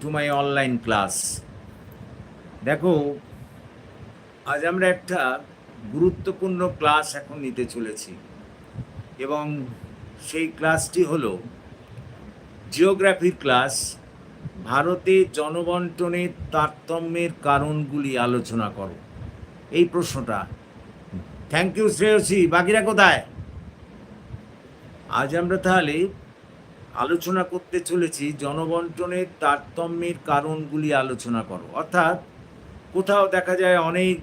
To my online class দেখো, আজ আমরা একটা গুরুত্বপূর্ণ ক্লাস এখন নিতে চলেছি এবং সেই ক্লাসটি হলো জিওগ্রাফির ক্লাস ভারতে জনবন্টনের তারতম্যের কারণগুলি আলোচনা করো। এই প্রশ্নটা। Thank you Shreyashi. বাকিরা কোথায়? আজ আমরা তাহলে আলোচনা করতে চলেছি, জনবন্টনের তারতম্যের কারণগুলি আলোচনা করো। অর্থাৎ কোথাও দেখা যায় অনেক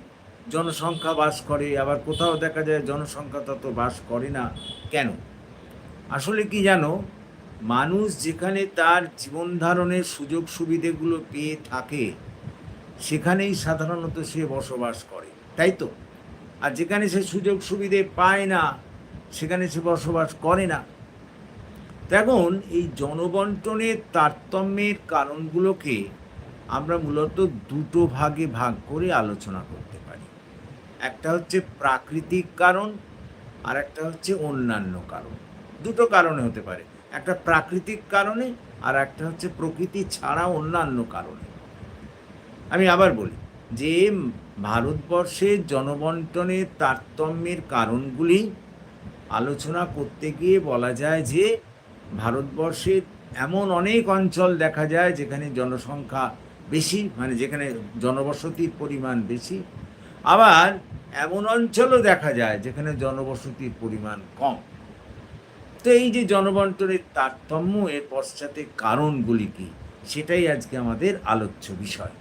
জনসংখ্যা বাস করে, আবার কোথাও দেখা যায় জনসংখ্যা তত বাস করে না। কেন? আসলে কি জানো? মানুষ যেখানে তার জীবন ধারণের সুযোগ সুবিধেগুলো পেয়ে থাকে, সেখানেই সাধারণত সে বসবাস করে, তাই তো? আর যেখানে সে সুযোগ সুবিধে পায় না, সেখানে সে বসবাস করে না। এখন এই জনবন্টনের তারতম্যের কারণগুলোকে আমরা মূলত দুটো ভাগে ভাগ করে আলোচনা করতে পারি। একটা হচ্ছে প্রাকৃতিক কারণ, আর একটা হচ্ছে অন্যান্য কারণ। দুটো কারণে হতে পারে, একটা প্রাকৃতিক কারণে আর একটা হচ্ছে প্রকৃতি ছাড়া অন্যান্য কারণে। আমি আবার বলি যে ভারতবর্ষের জনবন্টনের তারতম্যের কারণগুলি আলোচনা করতে গিয়ে বলা যায় যে ভারতবর্ষের এমন অনেক অঞ্চল দেখা যায় যেখানে জনসংখ্যা বেশি মানে যেখানে জনবসতির পরিমাণ বেশি। আবার এমন অঞ্চলও দেখা যায় যেখানে জনবসতির পরিমাণ কম। তো এই যে জনবন্টনের তারতম্য, এর পশ্চাতে কারণগুলি কি? সেটাই আজকে আমাদের আলোচ্য বিষয়।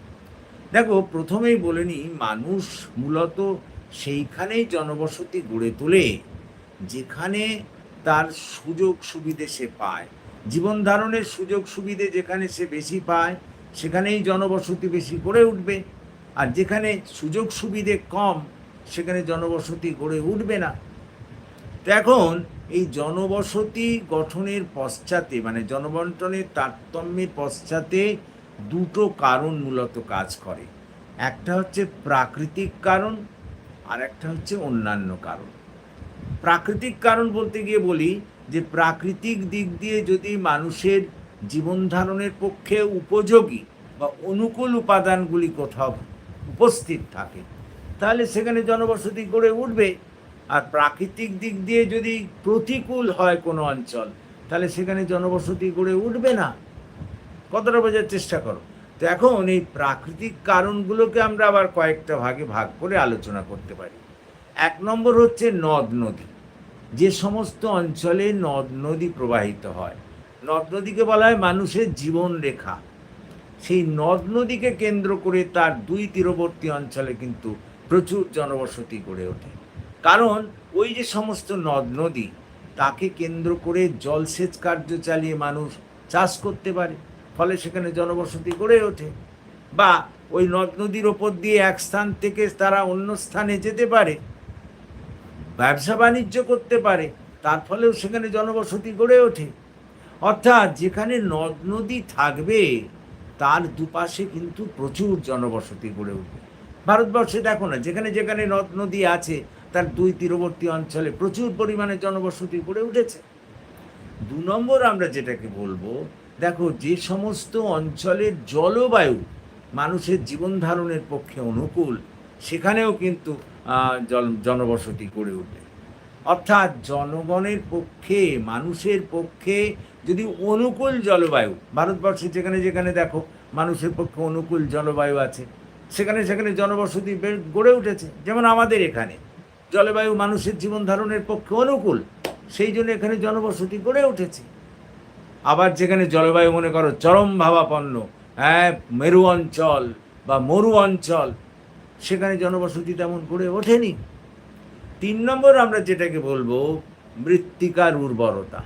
দেখো, প্রথমেই বলে নিই, মানুষ মূলত সেইখানেই জনবসতি গড়ে তোলে যেখানে তার সুযোগ সুবিধে সে পায়। জীবন ধারণের সুযোগ সুবিধে যেখানে সে বেশি পায়, সেখানেই জনবসতি বেশি গড়ে উঠবে। আর যেখানে সুযোগ সুবিধে কম, সেখানে জনবসতি গড়ে উঠবে না। তো এখন এই জনবসতি গঠনের পশ্চাতে মানে জনবন্টনের তারতম্যের পশ্চাতে দুটো কারণ মূলত কাজ করে। একটা হচ্ছে প্রাকৃতিক কারণ, আর একটা হচ্ছে অন্যান্য কারণ। প্রাকৃতিক কারণ বলতে গিয়ে বলি যে প্রাকৃতিক দিক দিয়ে যদি মানুষের জীবন ধারণের পক্ষে উপযোগী বা অনুকূল উপাদানগুলি কোথাও উপস্থিত থাকে, তাহলে সেখানে জনবসতি গড়ে উঠবে। আর প্রাকৃতিক দিক দিয়ে যদি প্রতিকূল হয় কোনো অঞ্চল, তাহলে সেখানে জনবসতি গড়ে উঠবে না। কতটা বোঝার চেষ্টা করো। তো এখন এই প্রাকৃতিক কারণগুলোকে আমরা আবার কয়েকটা ভাগে ভাগ করে আলোচনা করতে পারি। এক নম্বর হচ্ছে নদ নদী যে সমস্ত অঞ্চলে নদ নদী প্রবাহিত হয়। নদ নদীকে বলা হয় মানুষের জীবন রেখা। সেই নদ নদীকে কেন্দ্র করে তার দুই তীরবর্তী অঞ্চলে কিন্তু প্রচুর জনবসতি গড়ে ওঠে। কারণ ওই যে সমস্ত নদ নদী, তাকে কেন্দ্র করে জলসেচ কার্য চালিয়ে মানুষ চাষ করতে পারে, ফলে সেখানে জনবসতি গড়ে ওঠে। বা ওই নদ নদীর ওপর দিয়ে এক স্থান থেকে তারা অন্য স্থানে যেতে পারে ব্যবসা বাণিজ্য করতে পারে, তার ফলেও সেখানে জনবসতি গড়ে ওঠে। অর্থাৎ যেখানে নদ নদী থাকবে, তার দুপাশে কিন্তু প্রচুর জনবসতি গড়ে উঠবে। ভারতবর্ষে দেখো না, যেখানে যেখানে নদ নদী আছে, তার দুই তীরবর্তী অঞ্চলে প্রচুর পরিমাণে জনবসতি গড়ে উঠেছে। দু নম্বর আমরা যেটাকে বলব, দেখো যে সমস্ত অঞ্চলের জলবায়ু মানুষের জীবন ধারণের পক্ষে অনুকূল, সেখানেও কিন্তু জনবসতি গড়ে উঠবে। অর্থাৎ জনগণের পক্ষে, মানুষের পক্ষে যদি অনুকূল জলবায়ু, ভারতবর্ষে যেখানে যেখানে দেখো, মানুষের পক্ষে অনুকূল জলবায়ু আছে, সেখানে সেখানে জনবসতি গড়ে উঠেছে। যেমন আমাদের এখানে, জলবায়ু মানুষের জীবন ধারণের পক্ষে অনুকূল, সেই জন্য এখানে জনবসতি গড়ে উঠেছে। আবার যেখানে জলবায়ু মনে করো চরম ভাবাপন্ন হ্যাঁ মেরু অঞ্চল বা মরু অঞ্চল সেখানে জনবসতি তেমন করে ওঠেনি। তিন নম্বর আমরা যেটাকে বলব মৃত্তিকার উর্বরতা।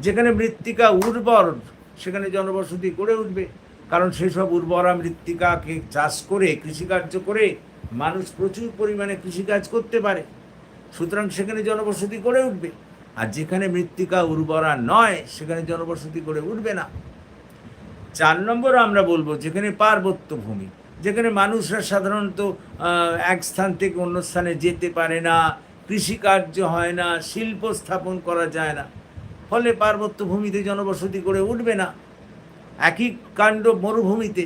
যেখানে মৃত্তিকা উর্বর, সেখানে জনবসতি গড়ে উঠবে। কারণ সেসব উর্বরা মৃত্তিকাকে চাষ করে, কৃষিকার্য করে মানুষ প্রচুর পরিমাণে কৃষিকাজ করতে পারে। সুতরাং সেখানে জনবসতি গড়ে উঠবে। আর যেখানে মৃত্তিকা উর্বরা নয়, সেখানে জনবসতি গড়ে উঠবে না। চার নম্বর আমরা বলব যেখানে পার্বত্য ভূমি। যেখানে মানুষরা সাধারণত এক স্থান থেকে অন্য স্থানে যেতে পারে না, কৃষিকার্য হয় না, শিল্প স্থাপন করা যায় না, ফলে পার্বত্য ভূমিতে জনবসতি করে উঠবে না। একই কাণ্ড মরুভূমিতে,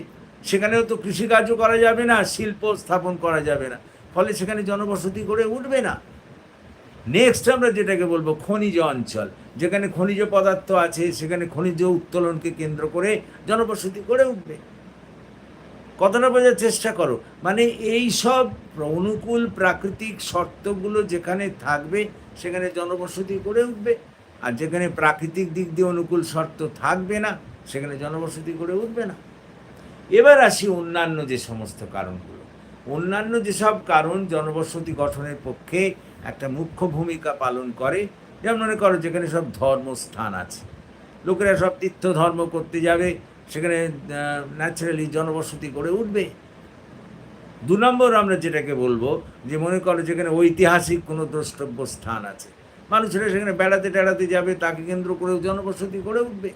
সেখানেও তো কৃষিকার্য করা যাবে না, শিল্প স্থাপন করা যাবে না, ফলে সেখানে জনবসতি করে উঠবে না। নেক্সট আমরা যেটাকে বলব খনিজ অঞ্চল, যেখানে খনিজ পদার্থ আছে, সেখানে খনিজ উত্তোলনকে কেন্দ্র করে জনবসতি গড়ে উঠবে। কথাটা বোঝার চেষ্টা করো। মানে এই সব অনুকূল প্রাকৃতিক শর্তগুলো যেখানে থাকবে, সেখানে জনবসতি গড়ে উঠবে। আর যেখানে প্রাকৃতিক দিক দিয়ে অনুকূল শর্ত থাকবে না, সেখানে জনবসতি গড়ে উঠবে না। এবার আসি অন্যান্য যে সমস্ত কারণগুলো। অন্যান্য যেসব কারণ জনবসতি গঠনের পক্ষে একটা মুখ্য ভূমিকা পালন করে, যেমন মনে করো যেখানে সব ধর্মস্থান আছে। লোকেরা সব তীর্থ ধর্ম করতে যাবে সেখানে ন্যাচারালি জনবসতি গড়ে উঠবে। দু নম্বর আমরা যেটাকে বলব, যে মনে করো যেখানে ঐতিহাসিক কোনো দ্রষ্টব্য স্থান আছে, মানুষেরা সেখানে বেড়াতে টেড়াতে যাবে, তাকে কেন্দ্র করেও জনবসতি গড়ে উঠবে।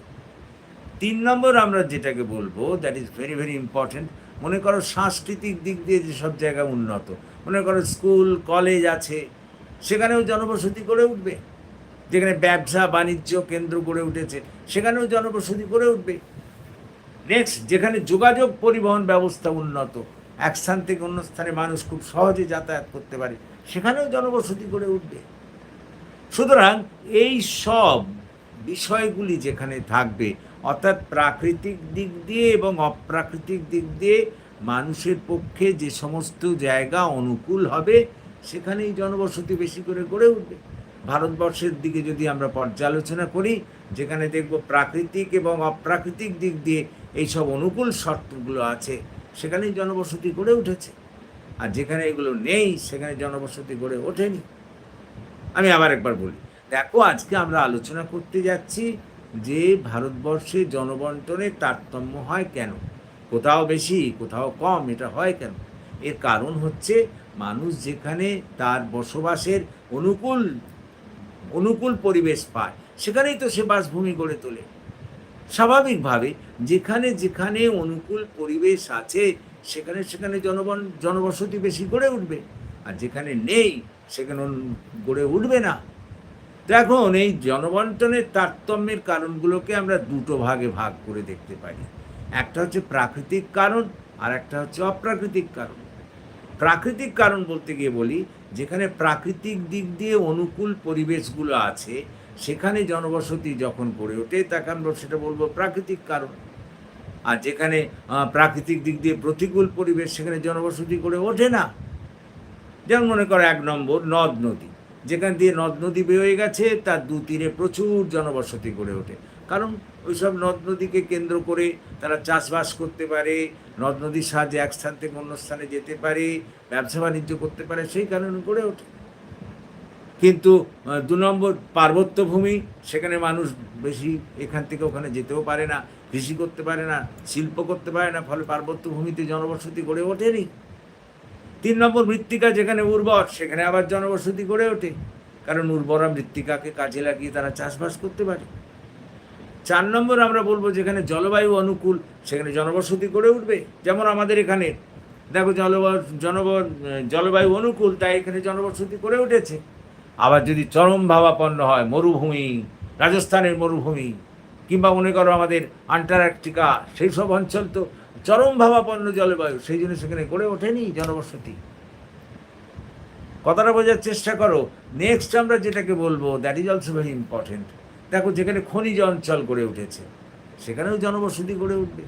তিন নম্বর আমরা যেটাকে বলব that is very very important মনে করো সাংস্কৃতিক দিক দিয়ে যেসব জায়গা উন্নত, মনে করো স্কুল, কলেজ আছে, সেখানেও জনবসতি গড়ে উঠবে। যেখানে ব্যবসা, বাণিজ্য কেন্দ্র গড়ে উঠেছে, সেখানেও জনবসতি গড়ে উঠবে। নেক্সট যেখানে যোগাযোগ পরিবহন ব্যবস্থা উন্নত, এক স্থান থেকে অন্য স্থানে মানুষ খুব সহজে যাতায়াত করতে পারে, সেখানেও জনবসতি গড়ে উঠবে। সুতরাং এই সব বিষয়গুলি যেখানে থাকবে, অর্থাৎ প্রাকৃতিক দিক দিয়ে এবং অপ্রাকৃতিক দিক দিয়ে মানুষের পক্ষে যে সমস্ত জায়গা অনুকূল হবে, সেখানেই জনবসতি বেশি করে গড়ে উঠবে। ভারতবর্ষের দিকে যদি আমরা পর্যালোচনা করি, যেখানে দেখব প্রাকৃতিক এবং অপ্রাকৃতিক দিক দিয়ে এইসব অনুকূল শর্তগুলো আছে, সেখানেই জনবসতি গড়ে উঠেছে। আর যেখানে এগুলো নেই, সেখানে জনবসতি গড়ে ওঠেনি। আমি আবার একবার বলি, দেখো আজকে আমরা আলোচনা করতে যাচ্ছি যে ভারতবর্ষে জনবন্টনের তারতম্য হয় কেন? কোথাও বেশি, কোথাও কম, এটা হয় কেন? এর কারণ হচ্ছে মানুষ যেখানে তার বসবাসের অনুকূল অনুকূল পরিবেশ পায়, সেখানেই তো সে বাসভূমি গড়ে তোলে। স্বাভাবিকভাবে যেখানে যেখানে অনুকূল পরিবেশ আছে, সেখানে সেখানে জনবন, জনবসতি বেশি গড়ে উঠবে। আর যেখানে নেই, সেখানে গড়ে উঠবে না। তো এখন এই জনবন্টনের তারতম্যের কারণগুলোকে আমরা দুটো ভাগে ভাগ করে দেখতে পারি একটা হচ্ছে প্রাকৃতিক কারণ, আর একটা হচ্ছে অপ্রাকৃতিক কারণ। প্রাকৃতিক কারণ বলতে গিয়ে বলি, যেখানে প্রাকৃতিক দিক দিয়ে অনুকূল পরিবেশগুলো আছে সেখানে জনবসতি যখন গড়ে ওঠে, তাকে আমরা সেটা বলব প্রাকৃতিক কারণ। আর যেখানে প্রাকৃতিক দিক দিয়ে প্রতিকূল পরিবেশ, সেখানে জনবসতি গড়ে ওঠে না। যেমন মনে করো এক নম্বর নদ নদী। যেখান দিয়ে নদ নদী বেয়ে গেছে, তার দু তীরে প্রচুর জনবসতি গড়ে ওঠে। কারণ ওইসব নদ নদীকে কেন্দ্র করে তারা চাষবাস করতে পারে, নদ নদীর সাহায্যে এক স্থান থেকে অন্য স্থানে যেতে পারে ব্যবসা বাণিজ্য করতে পারে, সেই কারণে গড়ে ওঠে। কিন্তু দু নম্বর পার্বত্য ভূমি, সেখানে মানুষ বেশি এখান থেকে ওখানে যেতেও পারে না, কৃষি করতে পারে না, শিল্প করতে পারে না, ফলে পার্বত্য ভূমিতে জনবসতি গড়ে ওঠেনি। তিন নম্বর মৃত্তিকা যেখানে উর্বর, সেখানে আবার জনবসতি গড়ে ওঠে, কারণ উর্বরা মৃত্তিকাকে কাজে লাগিয়ে তারা চাষবাস করতে পারে। চার নম্বর আমরা বলব যেখানে জলবায়ু অনুকূল, সেখানে জনবসতি গড়ে উঠবে, যেমন আমাদের এখানে। দেখো জলবায়ু, জনব, জলবায়ু অনুকূল, তাই এখানে জনবসতি গড়ে উঠেছে। আবার যদি চরম ভাবাপন্ন হয়, মরুভূমি, রাজস্থানের মরুভূমি, কিংবা মনে করো আমাদের আন্টার্কটিকা, সেই সব অঞ্চল তো চরম ভাবাপন্ন জলবায়ু, সেই জন্য সেখানে গড়ে ওঠেনি জনবসতি। কথাটা বোঝার চেষ্টা করো। নেক্সট আমরা যেটাকে বলব that is also very important দেখো, যেখানে খনিজ অঞ্চল গড়ে উঠেছে, সেখানেও জনবসতি গড়ে উঠবে।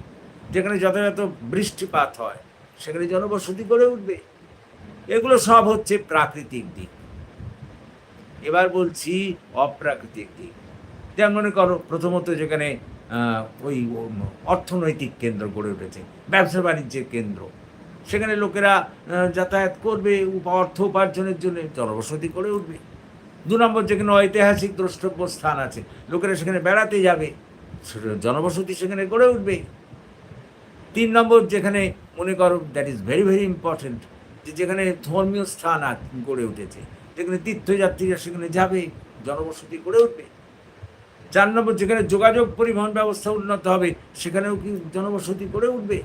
যেখানে যথাযথ বৃষ্টিপাত হয়, সেখানে জনবসতি গড়ে উঠবে। এগুলো সব হচ্ছে প্রাকৃতিক দিক। এবার বলছি অপ্রাকৃতিক দিক। যেমন মনে করো, প্রথমত যেখানে ওই অর্থনৈতিক কেন্দ্র গড়ে উঠেছে, ব্যবসা বাণিজ্যের কেন্দ্র। সেখানে লোকেরা যাতায়াত করবে অর্থ উপার্জনের জন্য জনবসতি গড়ে উঠবে। দু নম্বর যেখানে ঐতিহাসিক দ্রষ্টব্য স্থান আছে, লোকেরা সেখানে বেড়াতে যাবে জনবসতি সেখানে গড়ে উঠবে। তিন নম্বর যেখানে মনে করো that is very very important যে যেখানে ধর্মীয় স্থান গড়ে উঠেছে। যেখানে তীর্থযাত্রীরা সেখানে যাবে, জনবসতি গড়ে উঠবে। চার নম্বর যেখানে যোগাযোগ পরিবহন ব্যবস্থা উন্নত হবে, সেখানেও কি জনবসতি গড়ে উঠবে?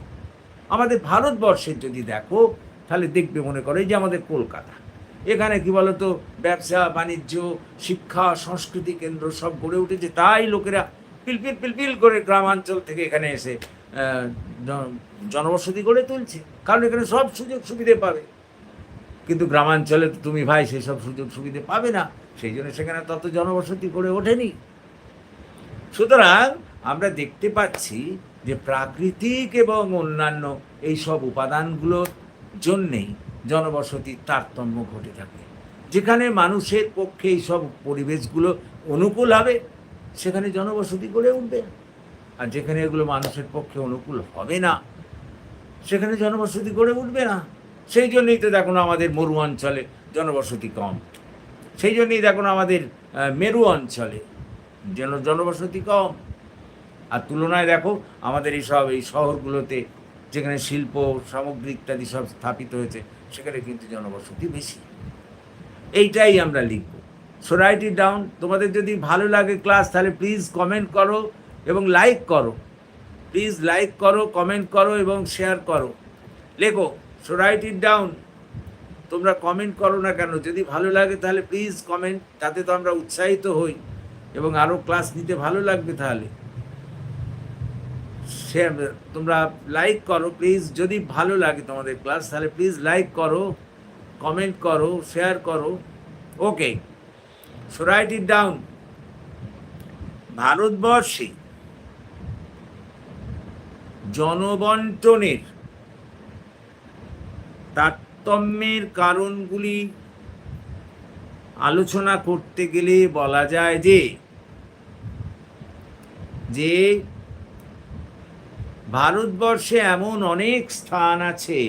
আমাদের ভারতবর্ষের যদি দেখো, তাহলে দেখবে মনে করে যে আমাদের কলকাতা। এখানে কি বলতো, ব্যবসা, বাণিজ্য, শিক্ষা, সংস্কৃতি কেন্দ্র সব গড়ে উঠেছে, তাই লোকেরা পিলপিল পিলপিল করে গ্রামাঞ্চল থেকে এখানে এসে জনবসতি গড়ে তুলছে। কারণ এখানে সব সুযোগ সুবিধে পাবে। কিন্তু গ্রামাঞ্চলে তো তুমি ভাই সেই সব সুযোগ সুবিধে পাবে না। সেই জন্য সেখানে তত জনবসতি গড়ে ওঠেনি। সুতরাং আমরা দেখতে পাচ্ছি যে প্রাকৃতিক এবং অন্যান্য এই সব উপাদানগুলোর জন্যেই জনবসতির তারতম্য ঘটে থাকে। যেখানে মানুষের পক্ষে এই সব পরিবেশগুলো অনুকূল হবে, সেখানে জনবসতি গড়ে উঠবে। আর যেখানে এগুলো মানুষের পক্ষে অনুকূল হবে না, সেখানে জনবসতি গড়ে উঠবে না। সেই জন্যই তো দেখুন আমাদের মরু অঞ্চলে জনবসতি কম। সেই জন্যই দেখুন আমাদের মেরু অঞ্চলে যেন জনবসতি কম। আর তুলনায় দেখো আমাদের এইসব এই শহরগুলোতে যেখানে শিল্প, সামগ্রী ইত্যাদি সব স্থাপিত হয়েছে, সেখানে কিন্তু জনবসতি বেশি। এইটাই আমরা লিখব। সো রাইট ইট ডাউন তোমাদের যদি ভালো লাগে ক্লাস তাহলে প্লিজ কমেন্ট করো এবং লাইক করো। প্লিজ লাইক করো কমেন্ট করো এবং শেয়ার করো। লেখো। সো রাইট ইট ডাউন তোমরা কমেন্ট করো না কেন? যদি ভালো লাগে তাহলে প্লিজ কমেন্ট তাতে তো আমরা উৎসাহিত হই এবং আরও ক্লাস নিতে ভালো লাগবে তাহলে। শেয়ার তোমরা লাইক করো প্লিজ যদি ভালো লাগে তোমাদের ক্লাস তাহলে প্লিজ লাইক করো কমেন্ট করো শেয়ার করো। Okay so write it down ভারতবর্ষে জনবন্টনের তারতম্যের কারণগুলি আলোচনা করতে গেলে বলা যায় যে যে ভারতবর্ষে এমন অনেক স্থান আছে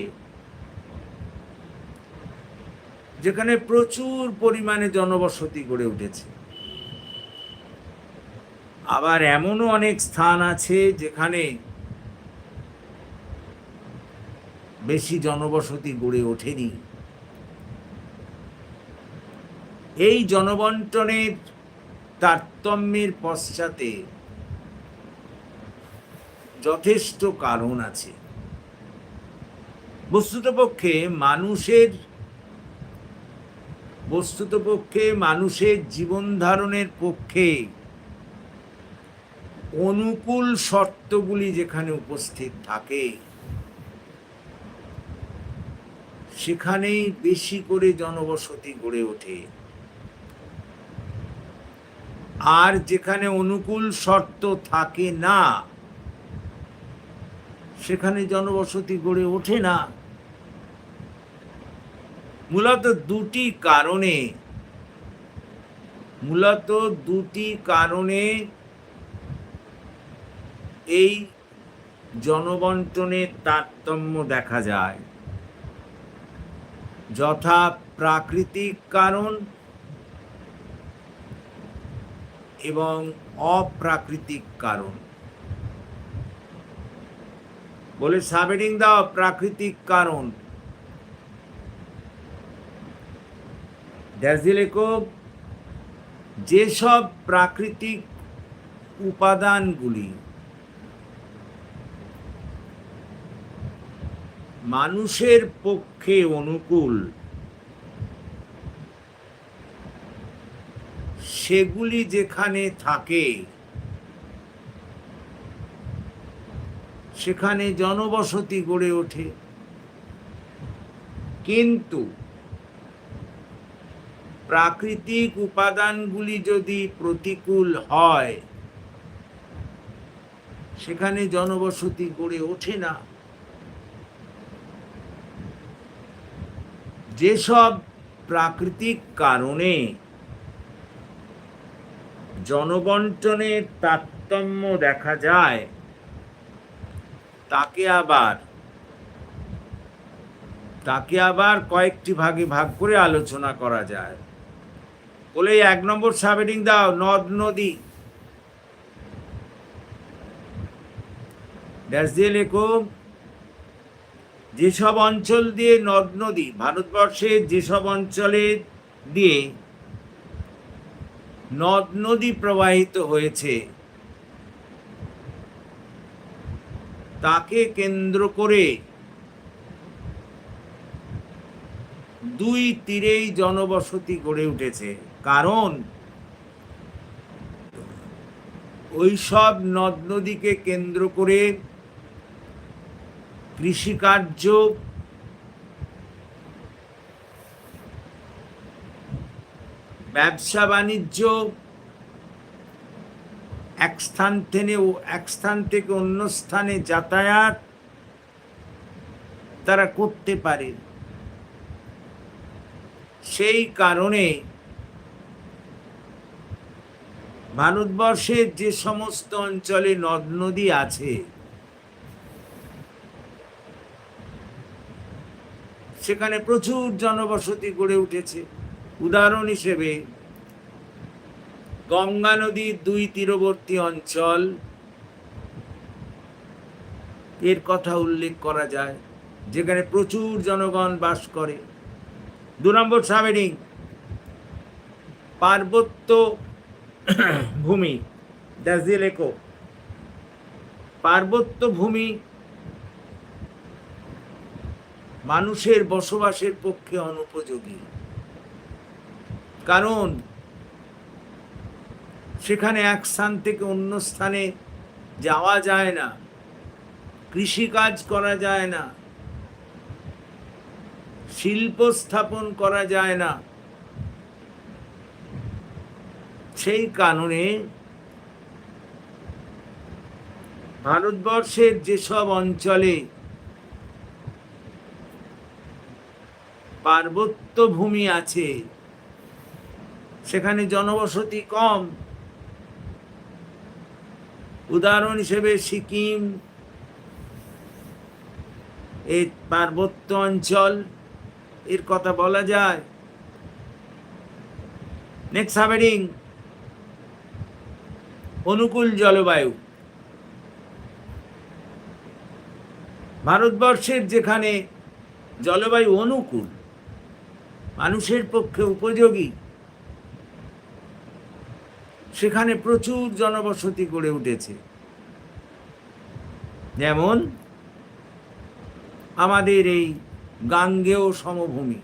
যেখানে প্রচুর পরিমাণে জনবসতি গড়ে উঠেছে। আবার এমনও অনেক স্থান আছে যেখানে বেশি জনবসতি গড়ে ওঠেনি। এই জনবন্টনের তারতম্যের পশ্চাতে যথেষ্ট কারণ আছে। বস্তুতপক্ষে মানুষের বস্তুতপক্ষে মানুষের জীবন ধারণের পক্ষে অনুকূল শর্তগুলি যেখানে উপস্থিত থাকে সেখানেই বেশি করে জনবসতি গড়ে ওঠে। আর যেখানে অনুকূল শর্ত থাকে না, সেখানে জনবসতি গড়ে ওঠে না। মূলত দুটি কারণে, মূলত দুটি কারণে এই জনবন্টনের তারতম্য দেখা যায়। যথা প্রাকৃতিক কারণ এবং অপ্রাকৃতিক কারণ। বলে সাবহেডিং দাও, প্রাকৃতিক কারণ। লেখো যেসব প্রাকৃতিক উপাদানগুলি মানুষের পক্ষে অনুকূল। সেগুলি যেখানে থাকে, সেখানে জনবসতি গড়ে ওঠে। কিন্তু প্রাকৃতিক উপাদানগুলি যদি প্রতিকূল হয়, সেখানে জনবসতি গড়ে ওঠে না। যেসব প্রাকৃতিক কারণে জনবন্টনের তারতম্য দেখা যায়, তাকে আবার তাকে আবার কয়েকটি ভাগে ভাগ করে আলোচনা করা যায়। বলে এক নম্বর সাবহেডিং দাও, নদ নদী। ড্যাশ দিয়ে লেখো যেসব অঞ্চল দিয়ে নদ নদী ভারতবর্ষের যেসব অঞ্চলে দিয়ে নদ নদী প্রবাহিত হয়েছে, তাকে কেন্দ্র করে দুই তীরেই জনবসতি গড়ে উঠেছে। কারণ ওই সব নদ নদীকে কেন্দ্র করে কৃষিকার্য ব্যবসা বাণিজ্য এক স্থান থেকে ও- এক স্থান থেকে অন্য স্থানে যাতায়াত তারা করতে পারে। সেই কারণে ভারতবর্ষের যে সমস্ত অঞ্চলে নদ নদী আছে সেখানে প্রচুর জনবসতি গড়ে উঠেছে। উদাহরণ হিসেবে, গঙ্গা নদীর দুই তীরবর্তী অঞ্চল, এর কথা উল্লেখ করা যায়, যেখানে প্রচুর জনগণ বাস করে। দু নম্বর সাবেরিং পার্বত্য ভূমি দ্যাটস দি লেখো পার্বত্য ভূমি মানুষের বসবাসের পক্ষে অনুপযোগী। কারণ, সেখানে এক স্থান থেকে অন্য স্থানে যাওয়া যায় না, কৃষিকাজ করা যায় না, শিল্প স্থাপন করা যায় না। সেই কারণে ভারতবর্ষের যেসব অঞ্চলে পার্বত্য ভূমি আছে। সেখানে জনবসতি কম। উদাহরণ হিসেবে সিকিম এই পার্বত্য অঞ্চল, এর কথা বলা যায়। নেক্সট হাবেডিং অনুকূল জলবায়ু। ভারতবর্ষের যেখানে জলবায়ু অনুকূল মানুষের পক্ষে উপযোগী। সেখানে প্রচুর জনবসতি গড়ে উঠেছে। যেমন, আমাদের এই গাঙ্গেয় সমভূমি।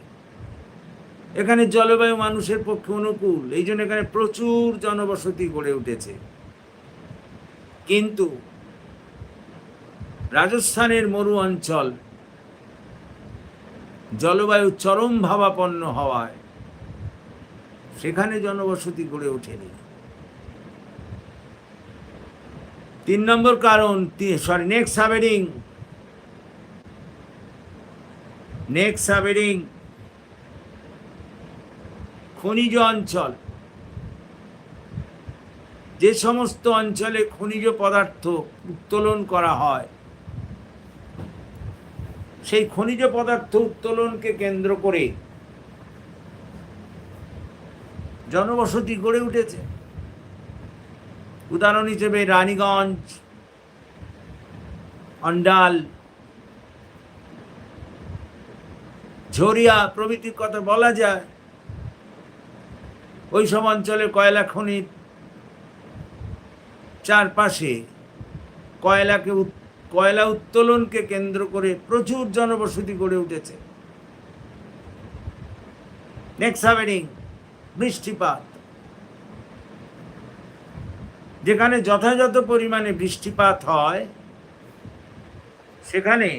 এখানে জলবায়ু মানুষের পক্ষে অনুকূল, এই জন্য এখানে প্রচুর জনবসতি গড়ে উঠেছে। কিন্তু, রাজস্থানের মরু অঞ্চল জলবায়ু চরম ভাবাপন্ন হওয়ায় সেখানে জনবসতি গড়ে ওঠেনি। তিন নম্বর কারণ সরি নেক্সট সাবেরিং নেক্সট সাবেরিং খনিজ অঞ্চল। যে সমস্ত অঞ্চলে খনিজ পদার্থ উত্তোলন করা হয় সেই খনিজ পদার্থ উত্তোলনকে কেন্দ্র করে জনবসতি গড়ে উঠেছে। উদাহরণ হিসেবে রানীগঞ্জ, অন্ডাল, ঝরিয়া প্রভৃতির কথা বলা যায়। ওই সব অঞ্চলে কয়লা খনির চারপাশে কয়লাকে কয়লা উত্তোলনকে কেন্দ্র করে প্রচুর জনবসতি গড়ে উঠেছে। বৃষ্টিপাত। যেখানে যথাযথ পরিমাণে বৃষ্টিপাত হয়, সেখানে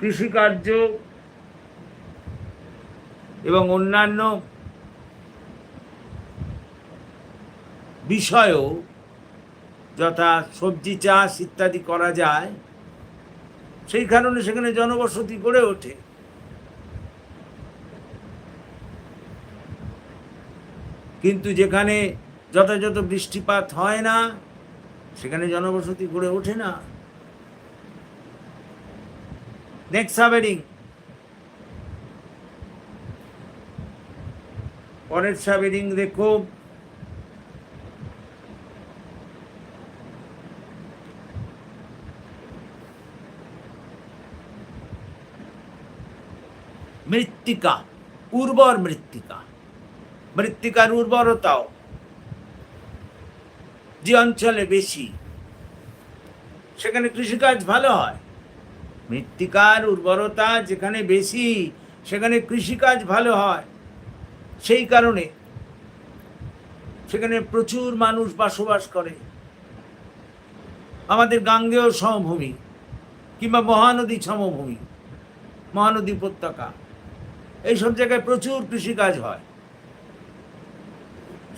কৃষিকার্য এবং অন্যান্য বিষয়েও যথা সবজি চাষ ইত্যাদি করা যায়, সেই কারণে সেখানে জনবসতি গড়ে ওঠে। কিন্তু যেখানে যথাযথ বৃষ্টিপাত হয় না, সেখানে জনবসতি গড়ে ওঠে না। নেক্সট সাবেরিং পরের সাবেরিং দেখো। মৃত্তিকা, উর্বর মৃত্তিকা। মৃত্তিকার উর্বরতাও যে অঞ্চলে বেশি, সেখানে কৃষিকাজ ভালো হয়। মৃত্তিকার উর্বরতা যেখানে বেশি, সেখানে কৃষিকাজ ভালো হয়। সেই কারণে সেখানে প্রচুর মানুষ বসবাস করে। আমাদের গাঙ্গেয় সমভূমি কিংবা মহানদী সমভূমি, মহানদী উপত্যকা। এইসব জায়গায় প্রচুর কৃষিকাজ হয়।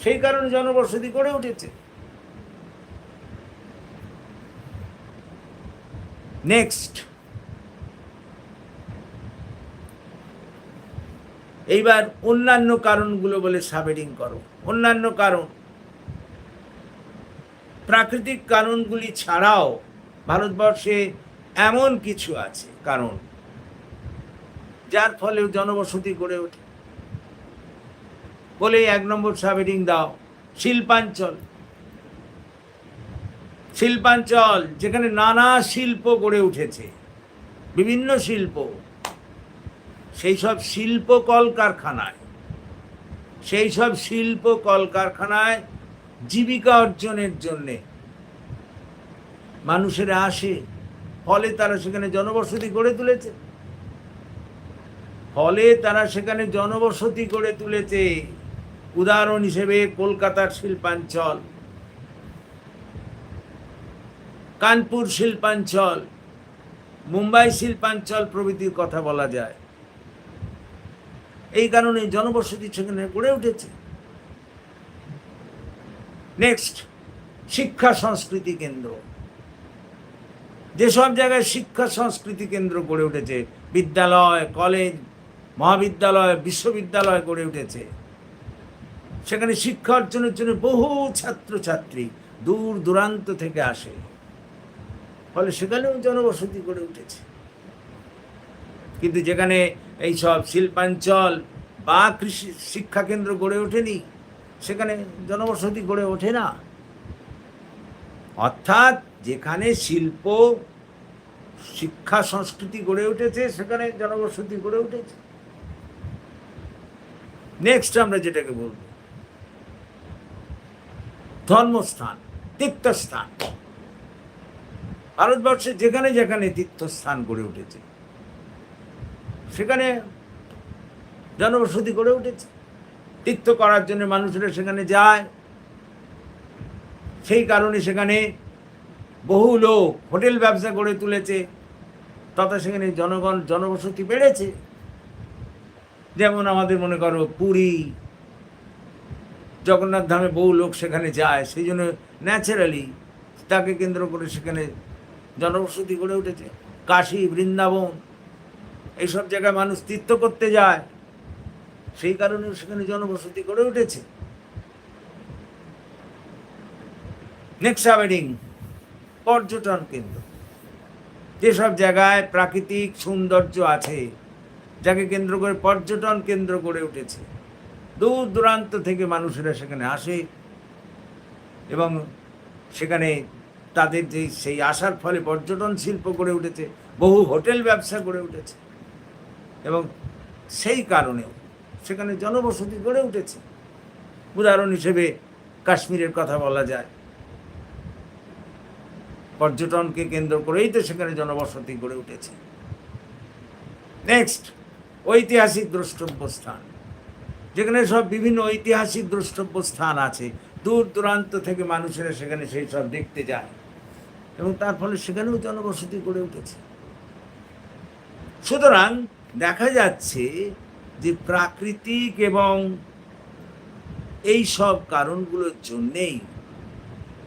সেই কারণে জনবসতি গড়ে উঠেছে। নেক্সট এইবার অন্যান্য কারণগুলো বলে সাবেরিং করো। অন্যান্য কারণ। প্রাকৃতিক কারণগুলি ছাড়াও ভারতবর্ষে এমন কিছু আছে। কারণ যার ফলে জনবসতি গড়ে ওঠে। বলে এক নম্বর সাবেরিং দাও, শিল্পাঞ্চল। শিল্পাঞ্চল, যেখানে নানা শিল্প গড়ে উঠেছে, বিভিন্ন শিল্প। সেই সব শিল্প কলকারখানায় সেই সব শিল্প কলকারখানায় জীবিকা অর্জনের জন্যে মানুষেরা আসে, ফলে তারা সেখানে জনবসতি গড়ে তুলেছে। ফলে তারা সেখানে জনবসতি গড়ে তুলেছে। উদাহরণ হিসেবে কলকাতার শিল্পাঞ্চল। কানপুর শিল্পাঞ্চল। মুম্বাই শিল্পাঞ্চল প্রভৃতির কথা বলা যায়। এই কারণে জনবসতি সেখানে গড়ে উঠেছে। নেক্সট শিক্ষা সংস্কৃতি কেন্দ্র। যেসব জায়গায় শিক্ষা সংস্কৃতি কেন্দ্র গড়ে উঠেছে, বিদ্যালয়, কলেজ মহাবিদ্যালয়, বিশ্ববিদ্যালয় গড়ে উঠেছে। সেখানে শিক্ষা অর্জনের জন্য বহু ছাত্রছাত্রী দূর দূরান্ত থেকে আসে। ফলে সেখানেও জনবসতি গড়ে উঠেছে। কিন্তু যেখানে এই সব শিল্পাঞ্চল বা কৃষি শিক্ষা কেন্দ্র গড়ে ওঠেনি, সেখানে জনবসতি গড়ে ওঠে না। অর্থাৎ যেখানে শিল্প, শিক্ষা, সংস্কৃতি গড়ে উঠেছে, সেখানে জনবসতি গড়ে উঠেছে। নেক্সট আমরা যেটাকে বলব, ধর্মস্থান, তীর্থস্থান। ভারতবর্ষে যেখানে যেখানে তীর্থস্থান গড়ে উঠেছে, সেখানে জনবসতি গড়ে উঠেছে। তীর্থ করার জন্য মানুষেরা সেখানে যায়। সেই কারণে সেখানে বহু লোক হোটেল ব্যবসা গড়ে তুলেছে, তথা সেখানে জনগণ জনবসতি বেড়েছে। যেমন আমাদের মনে করো পুরী, জগন্নাথ ধামে বহু লোক সেখানে যায়, সেই জন্য ন্যাচারালি তাকে কেন্দ্র করে সেখানে জনবসতি গড়ে উঠেছে। কাশী, বৃন্দাবন, এইসব জায়গায় মানুষ তীর্থ করতে যায়, সেই কারণে সেখানে জনবসতি গড়ে উঠেছে। নেক্সট পর্যটন কেন্দ্র। যেসব জায়গায় প্রাকৃতিক সৌন্দর্য আছে যাকে কেন্দ্র করে পর্যটন কেন্দ্র গড়ে উঠেছে। দূর দূরান্ত থেকে মানুষেরা সেখানে আসে এবং সেখানে তাদের যে সেই আসার ফলে পর্যটন শিল্প গড়ে উঠেছে, বহু হোটেল ব্যবসা গড়ে উঠেছে এবং সেই কারণেও সেখানে জনবসতি গড়ে উঠেছে। উদাহরণ হিসেবে কাশ্মীরের কথা বলা যায়। পর্যটনকে কেন্দ্র করেই তো সেখানে জনবসতি গড়ে উঠেছে। নেক্সট ঐতিহাসিক দ্রষ্টব্য স্থান যেখানে সব বিভিন্ন ঐতিহাসিক দ্রষ্টব্য স্থান আছে। দূর দূরান্ত থেকে মানুষেরা সেখানে সেই সব দেখতে যায়। এবং তার ফলে সেখানেও জনবসতি গড়ে উঠেছে। সুতরাং দেখা যাচ্ছে যে প্রাকৃতিক এবং এই সব কারণগুলোর জন্যেই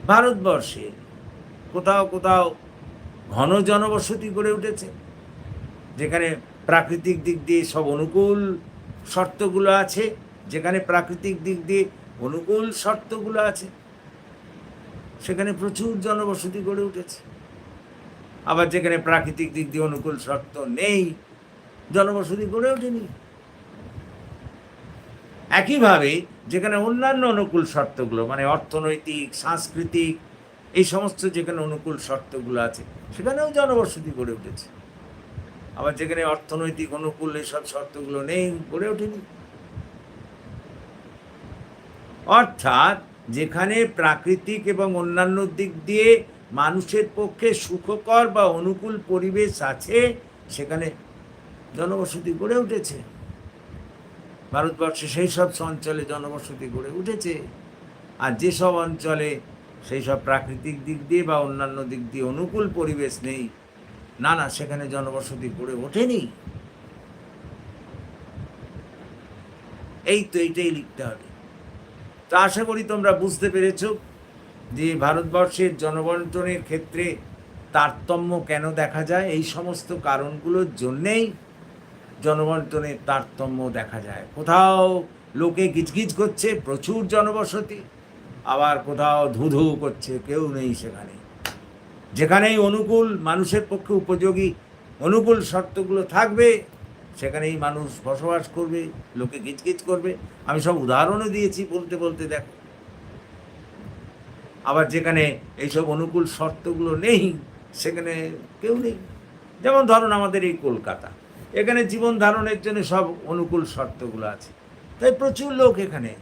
ভারতবর্ষে কোথাও কোথাও ঘন জনবসতি গড়ে উঠেছে। যেখানে প্রাকৃতিক দিক দিয়ে সব অনুকূল শর্তগুলো আছে, যেখানে প্রাকৃতিক দিক দিয়ে অনুকূল শর্তগুলো আছে, সেখানে প্রচুর জনবসতি গড়ে উঠেছে। আবার যেখানে প্রাকৃতিক দিক দিয়ে অনুকূল শর্ত নেই, জনবসতি গড়ে ওঠেনি। একইভাবে যেখানে অন্যান্য অনুকূল শর্তগুলো মানে অর্থনৈতিক, সাংস্কৃতিক, এই সমস্ত যেখানে অনুকূল শর্তগুলো আছে, সেখানেও জনবসতি গড়ে উঠেছে। আবার যেখানে অর্থনৈতিক অনুকূল এইসব শর্তগুলো নেই, গড়ে ওঠেনি। অর্থাৎ যেখানে প্রাকৃতিক এবং অন্যান্য দিক দিয়ে মানুষের পক্ষে সুখকর বা অনুকূল পরিবেশ আছে, সেখানে জনবসতি গড়ে উঠেছে। ভারতবর্ষে সেই সব অঞ্চলে জনবসতি গড়ে উঠেছে। আর যেসব অঞ্চলে সেই সব প্রাকৃতিক দিক দিয়ে বা অন্যান্য দিক দিয়ে অনুকূল পরিবেশ নেই না না, সেখানে জনবসতি গড়ে ওঠেনি। এই তো এইটাই লিখতে হবে। তো আশা করি তোমরা বুঝতে পেরেছ যে ভারতবর্ষের জনবন্টনের ক্ষেত্রে তারতম্য কেন দেখা যায়? এই সমস্ত কারণগুলোর জন্যেই জনবন্টনের তারতম্য দেখা যায়। কোথাও লোকে গিজগিজ করছে, প্রচুর জনবসতি, আবার কোথাও ধুধু করছে, কেউ নেই সেখানে। যেখানেই অনুকূল মানুষের পক্ষে উপযোগী অনুকূল শর্তগুলো থাকবে, সেখানেই মানুষ বসবাস করবে, লোকে গিজগিজ করবে। আমি সব উদাহরণও দিয়েছি বলতে বলতে, দেখো। আবার যেখানে এইসব অনুকূল শর্তগুলো নেই, সেখানে কেউ নেই। যেমন ধরুন আমাদের এই কলকাতা। এখানে জীবন ধারণের জন্য সব অনুকূল শর্তগুলো আছে। তাই প্রচুর লোক এখানে।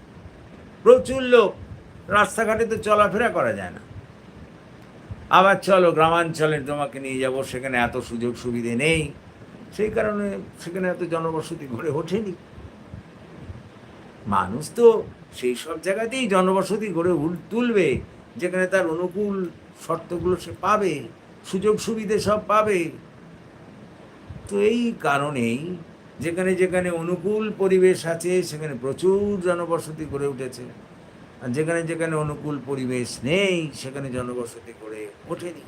প্রচুর লোক। রাস্তাঘাটে তো চলাফেরা করা যায় না। আবার চলো গ্রামাঞ্চলে তোমাকে নিয়ে যাব, সেখানে এত সুযোগ সুবিধে নেই। সেই কারণে সেখানে এত জনবসতি গড়ে ওঠেনি। মানুষ তো সেই সব জায়গাতেই জনবসতি গড়ে তুলবে, যেখানে তার অনুকূল শর্তগুলো সে পাবে, সুযোগ সুবিধে সব পাবে। তো এই কারণেই যেখানে যেখানে অনুকূল পরিবেশ আছে, সেখানে প্রচুর জনবসতি গড়ে উঠেছে। আর যেখানে যেখানে অনুকূল পরিবেশ নেই, সেখানে জনবসতি করে ওঠেনি।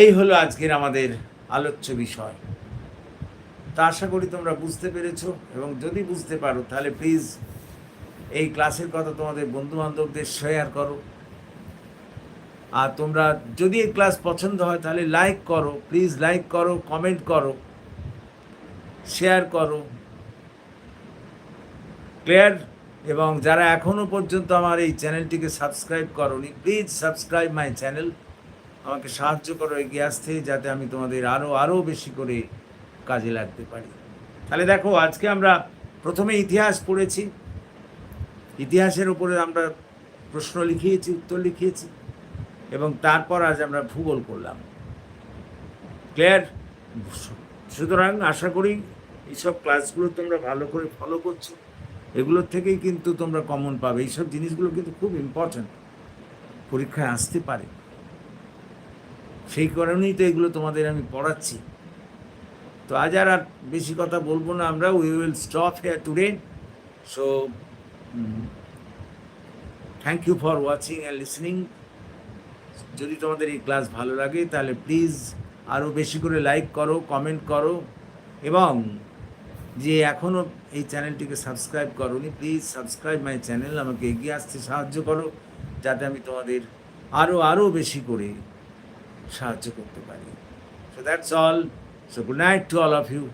এই হলো আজকের আমাদের আলোচ্য বিষয়। তা আশা করি তোমরা বুঝতে পেরেছ এবং যদি বুঝতে পারো, তাহলে প্লিজ এই ক্লাসের কথা তোমাদের বন্ধু বান্ধবদের শেয়ার করো। আর তোমরা যদি এই ক্লাস পছন্দ হয়, তাহলে লাইক করো প্লিজ লাইক করো কমেন্ট করো শেয়ার করো। ক্লিয়ার এবং যারা এখনও পর্যন্ত আমার এই চ্যানেলটিকে সাবস্ক্রাইব করোনি প্লিজ সাবস্ক্রাইব মাই চ্যানেল আমাকে সাহায্য করো, এগিয়ে আসতে, যাতে আমি তোমাদের আরও আরও বেশি করে কাজে লাগতে পারি। তাহলে দেখো, আজকে আমরা প্রথমে ইতিহাস পড়েছি। ইতিহাসের উপরে আমরা প্রশ্ন লিখিয়েছি, উত্তর লিখিয়েছি, এবং তারপর আজ আমরা ভূগোল করলাম। ক্লিয়ার সুতরাং আশা করি এইসব ক্লাসগুলো তোমরা ভালো করে ফলো করছ। এগুলোর থেকেই কিন্তু তোমরা কমন পাবে। এইসব জিনিসগুলো কিন্তু খুব ইম্পর্ট্যান্ট পরীক্ষায় আসতে পারে। সেই কারণেই তো এগুলো তোমাদের আমি পড়াচ্ছি। তো আজ আর আর বেশি কথা বলব না আমরা। We will stop here today so thank you for watching and listening যদি তোমাদের এই ক্লাস ভালো লাগে, তাহলে প্লিজ আরও বেশি করে লাইক করো কমেন্ট করো এবং যে এখনও এই চ্যানেলটিকে সাবস্ক্রাইব করোনি প্লিজ সাবস্ক্রাইব মাই চ্যানেল আমাকে এগিয়ে আসতে সাহায্য করো, যাতে আমি তোমাদের আরও আরও বেশি করে সাহায্য করতে পারি। So that's all so good night to all of you